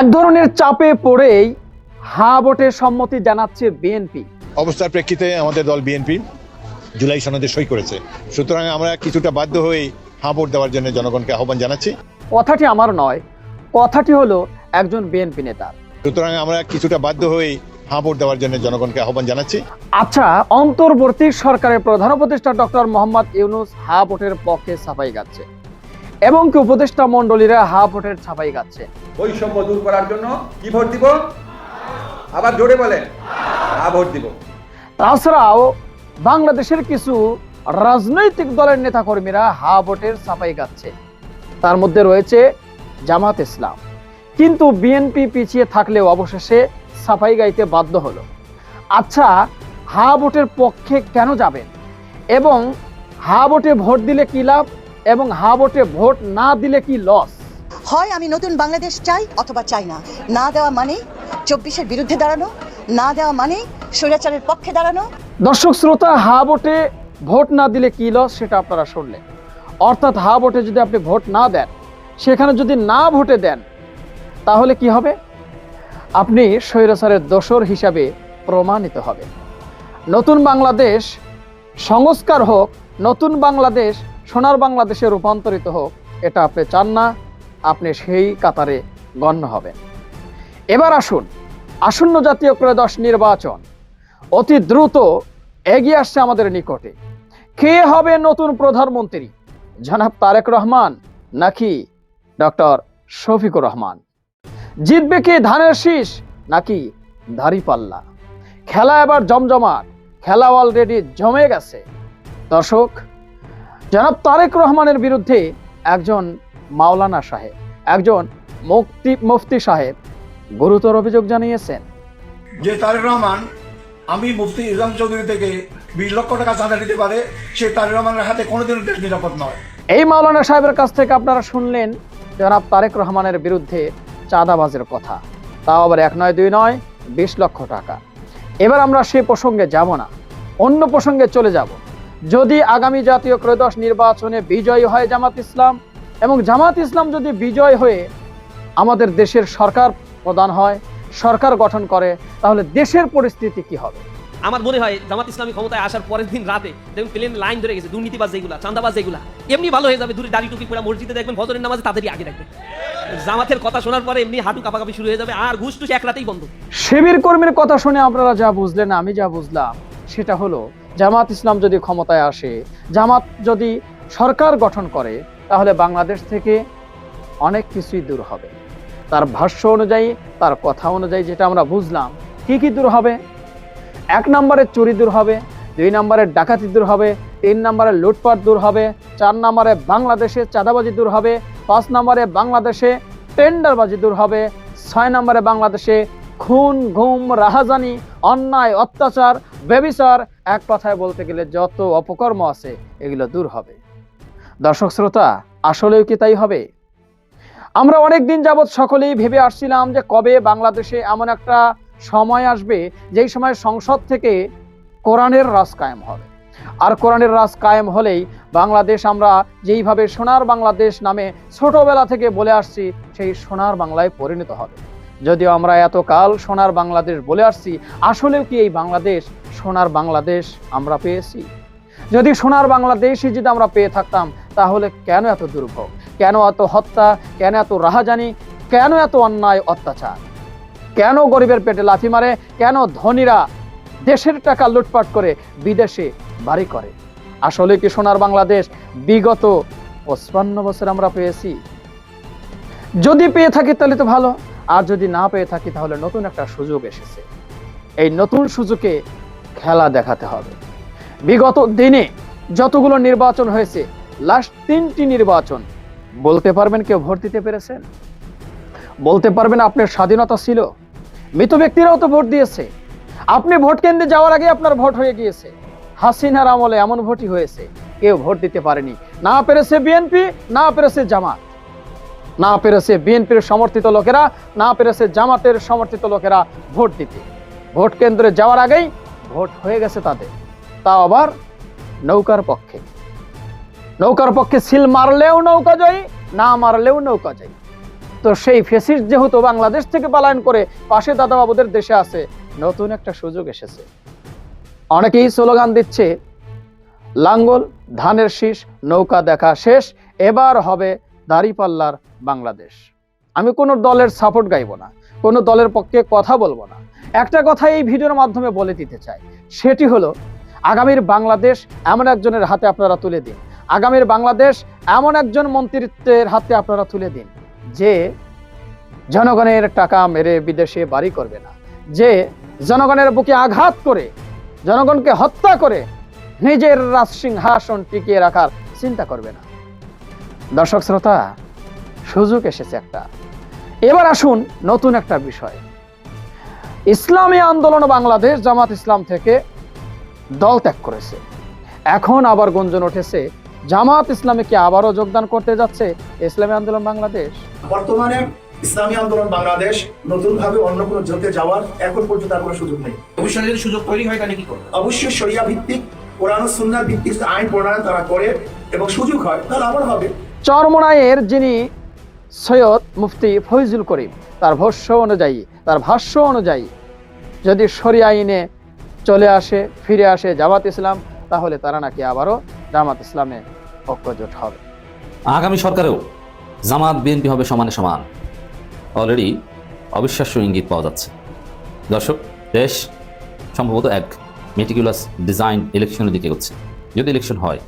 এক ধরনের চাপে পড়েই হা ভোটের সম্মতি জানাচ্ছে বিএনপি অবস্থার প্রেক্ষিতে আমাদের দল বিএনপি জুলাই সনদে সই করেছে। সুতরাং আমরা কিছুটা বাধ্য হয়ে হাঁ ভোট দেওয়ার জন্য জনগণকে আহ্বান জানাচ্ছি। কথাটি আমার নয় কথাটি হলো একজন বিএনপি নেতার সুতরাং আমরা কিছুটা বাধ্য হয়ে হাঁ ভোট দেওয়ার জন্য জনগণকে আহ্বান জানাচ্ছি। আচ্ছা অন্তর্বর্তী সরকারের প্রধান উপদেষ্টা ডক্টর মোহাম্মদ ইউনুস হা ভোটের পক্ষে সাফাই গাচ্ছে। এবং কি উপদেষ্টা মণ্ডলীরা হা ভোটের ছাপাই গাচ্ছে? বৈষম্য দূর করার জন্য কি ভোট দিব? আবার জোরে বলেন আ ভোট দিব। তাছাড়াও বাংলাদেশের কিছু রাজনৈতিক দলের নেতাকর্মীরা হা ভোটের ছাপাই গাচ্ছে। তার মধ্যে রয়েছে জামাত ইসলাম। কিন্তু বিএনপি পিছিয়ে থাকলেও অবশেষে সাফাই গাইতে বাধ্য হলো। আচ্ছা হা ভোটের পক্ষে কেন যাবেন? এবং হা ভোটে ভোট দিলে কি লাভ? এবং হা ভোটে ভোট না দিলে কি লস? হয় আমি নতুন বাংলাদেশ চাই অথবা চাই না। না দেওয়া মানে চব্বিশের বিরুদ্ধে দাঁড়ানো না দেওয়া মানে স্বৈরাচারের পক্ষে দাঁড়ানো। দর্শক শ্রোতা হা ভোটে ভোট না দিলে কি লস সেটা আপনারা শুনলেন। অর্থাৎ হা ভোটে যদি আপনি ভোট না দেন সেখানে যদি না ভোটে দেন তাহলে কি হবে? আপনি স্বৈরাচারের দোসর হিসাবে প্রমাণিত হবে। নতুন বাংলাদেশ সংস্কার হোক নতুন বাংলাদেশ সোনার বাংলাদেশে রূপান্তরিত হোক, এটা আপনি চান না, আপনি সেই কাতারে গণ্য হবেন। এবার আসুন, আসন্ন জাতীয় ত্রয়োদশ নির্বাচন। অতি দ্রুত এগিয়ে আসছে আমাদের নিকটে। কে হবে নতুন প্রধানমন্ত্রী? জনাব তারেক রহমান নাকি ডক্টর শফিকুর রহমান? জিতবে কে ধানের শীষ নাকি দাড়িপাল্লা? খেলা এবার জমজমাট, খেলা অলরেডি জমে গেছে। দর্শক জনাব তারেক রহমানের বিরুদ্ধে একজন মাওলানা সাহেব একজন মুক্তি মুফতি সাহেব গুরুতর অভিযোগ জানিয়েছেন। যে তারেক রহমান আমি মুফতি ইসলাম চৌধুরী থেকে বিশ লক্ষ টাকা চাঁদা দিতে পারে সে তারেক রহমানের হাতে কোনোদিনও দেশ নিরাপদ নয়। এই মাওলানা সাহেবের কাছ থেকে আপনারা শুনলেন জনাব তারেক রহমানের বিরুদ্ধে চাঁদাবাজের কথা। তাও আবার এক নয় দুই নয় বিশ লক্ষ টাকা। এবার আমরা সে প্রসঙ্গে যাব না অন্য প্রসঙ্গে চলে যাব। যদি আগামী জাতীয় ত্রয়োদশ নির্বাচনে বিজয়ী হয় জামাত ইসলাম এবং জামাত ইসলাম যদি বিজয় হয়ে আমাদের দেশের সরকার প্রদান হয় সরকার গঠন করে তাহলে দেশের পরিস্থিতি কি হবে? আমার মনে হয় জামাত ইসলামী ক্ষমতায় আসার পরের দিন রাতে দেখবেন প্লেন লাইন ধরে গেছে দুর্নীতিবাজ যেগুলা চান্দাবাজ যেগুলা এমনি ভালো হয়ে যাবে দূরে দাড়ি টুপি পরে মসজিদে দেখবেন ভজরের নামাজে তাদেরই আগে রাখবেন জামাতের কথা শোনার পরে এমনি হাঁটু কাপাকাপি শুরু হয়ে যাবে আর ঘুষ টুস এক রাতেই বন্ধ। শিবির কর্মীর কথা শুনে আপনারা যা বুঝলেন আমি যা বুঝলাম সেটা হলো জামাত ইসলাম যদি ক্ষমতায় আসে, জামাত যদি সরকার গঠন করে, তাহলে বাংলাদেশ থেকে অনেক কিছুই দূর হবে। তার ভাষ্য অনুযায়ী, তার কথা অনুযায়ী যেটা আমরা বুঝলাম, কি কি দূর হবে? এক নম্বরে চুরি দূর হবে, দুই নম্বরে ডাকাতি দূর হবে, তিন নম্বরে লুটপাট দূর হবে, চার নম্বরে বাংলাদেশে চাঁদাবাজি দূর হবে, পাঁচ নম্বরে বাংলাদেশে টেন্ডারবাজি দূর হবে, ছয় নম্বরে বাংলাদেশে খুন ঘুম রাহাজানি, অন্যায়, অত্যাচার, বেবিচার, এক কথায় বলতে গেলে যত অপকর্ম আছে, এগুলো দূর হবে। দর্শক শ্রোতা, আসলেও কি তাই হবে? আমরা অনেক দিন যাবৎ সকলেই ভেবে আসছিলাম যে কবে বাংলাদেশে এমন একটা সময় আসবে, যেই সময় সংসদ থেকে কোরআনের রাজ কায়েম হবে। আর কোরআনের রাজ কায়েম হলেই বাংলাদেশ আমরা যেইভাবে সোনার বাংলাদেশ নামে ছোটবেলা থেকে বলে আসছি, সেই সোনার বাংলায় পরিণত হবে। যদিও আমরা এতকাল সোনার বাংলাদেশ বলে আসছি, আসলেও কি এই বাংলাদেশ সোনার বাংলাদেশ আমরা পেয়েছি? যদি সোনার বাংলাদেশই যদি আমরা পেয়ে থাকতাম, তাহলে কেন এত দুর্ভোগ? কেন এত হত্যা? কেন এত রাহাজানি? কেন এত অন্যায়, অত্যাচার? কেন গরিবের পেটে লাথি মারে? কেন ধনীরা দেশের টাকা লুটপাট করে বিদেশে বাড়ি করে? আসলে কি সোনার বাংলাদেশ বিগত পঁচপান্ন বছর আমরা পেয়েছি? যদি পেয়ে থাকি তাহলে তো ভালো। আর যদি না পেয়ে থাকি, তাহলে নতুন একটা সুযোগ এসেছে। এই নতুন সুযোগে খেলা দেখাতে হবে। বিগত দিনে যতগুলো নির্বাচন হয়েছে লাস্ট তিনটি নির্বাচন, বলতে পারবেন কেউ ভোট দিতে পেরেছেন? বলতে পারবেন আপনার স্বাধীনতা ছিল। মৃত ব্যক্তিরাও তো ভোট দিয়েছে। আপনি ভোট কেন্দ্রে যাওয়ার আগে আপনার ভোট হয়ে গিয়েছে। হাসিনার আমলে এমন ভোটই হয়েছে, কেউ ভোট দিতে পারেনি। না পেরেছে বিএনপি, না পেরেছে জামাত। না পেরেছে বিএনপির সমর্থিত লোকেরা, না পেরেছে জামাতের সমর্থিত লোকেরা ভোট দিতে। ভোট কেন্দ্রে যাওয়ার আগেই ভোট হয়ে গেছে তাদের। তা আবার নৌকার পক্ষে। নৌকার পক্ষে সিল মারলেও নৌকা জয়ী, না মারলেও নৌকা জয়ী। তো সেই ফেসিস যেহেতু বাংলাদেশ থেকে পালায়ন করে পাশে দাদাবাবুদের দেশে আছে, নতুন একটা সুযোগ এসেছে। অনেকেই স্লোগান দিচ্ছে, লাঙ্গল, ধানের শীষ, নৌকা দেখা শেষ, এবার হবে দাড়িপাল্লার বাংলাদেশ। আমি কোনো দলের সাপোর্ট গাইব না, কোনো দলের পক্ষে কথা বলব না। একটা কথা এই ভিডিওর মাধ্যমে বলে দিতে চাই, সেটি হলো, আগামীর বাংলাদেশ এমন একজনের হাতে আপনারা তুলে দিন। আগামীর বাংলাদেশ এমন একজন মন্ত্রিত্বের হাতে আপনারা তুলে দিন, যে জনগণের টাকা মেরে বিদেশে বাড়ি করবে না। যে জনগণের বুকে আঘাত করে, জনগণকে হত্যা করে নিজের রাজ সিংহাসন টিকিয়ে রাখার চিন্তা করবে না। দর্শক শ্রোতা সুযোগ এসেছে একটা। এবার আসুন নতুন একটা বিষয়। ইসলামী আন্দোলন বাংলাদেশ জামাত ইসলাম থেকে দল ত্যাগ করেছে। এখন আবার গুঞ্জন উঠেছে জামাত ইসলামে কি আবারও যোগদান করতে যাচ্ছে ইসলামী আন্দোলন বাংলাদেশ। বর্তমানে ইসলামী আন্দোলন বাংলাদেশ নতুন ভাবে অন্য কোনো জোটে যাওয়ার এখন পর্যন্ত আর কোনো সুযোগ নেই। ভবিষ্যতে যদি সুযোগ তৈরি হয় তাহলে কি করবে? অবশ্যই শরিয়া ভিত্তিক কোরআন ও সুন্নাহ ভিত্তিক আইন প্রণয়ন তারা করে এবং সুযোগ হয় তাহলে আবার হবে। চরমনায়ের যিনি সৈয়দ মুফতি ফৈজুল করিম, তার ভস্য অনুযায়ী, তার ভাষ্য অনুযায়ী যদি সরি আইনে চলে আসে, ফিরে আসে জামাত ইসলাম, তাহলে তারা নাকি আবারও জামাত ইসলামে ঐক্যজোট হবে। আগামী সরকারেও জামাত, বিএনপি হবে সমানে সমান। অলরেডি অবিশ্বাস্য ইঙ্গিত পাওয়া যাচ্ছে। দর্শক, দেশ সম্ভবত এক মেটিকুলাস ডিজাইন ইলেকশনের দিকে হচ্ছে যদি ইলেকশন হয়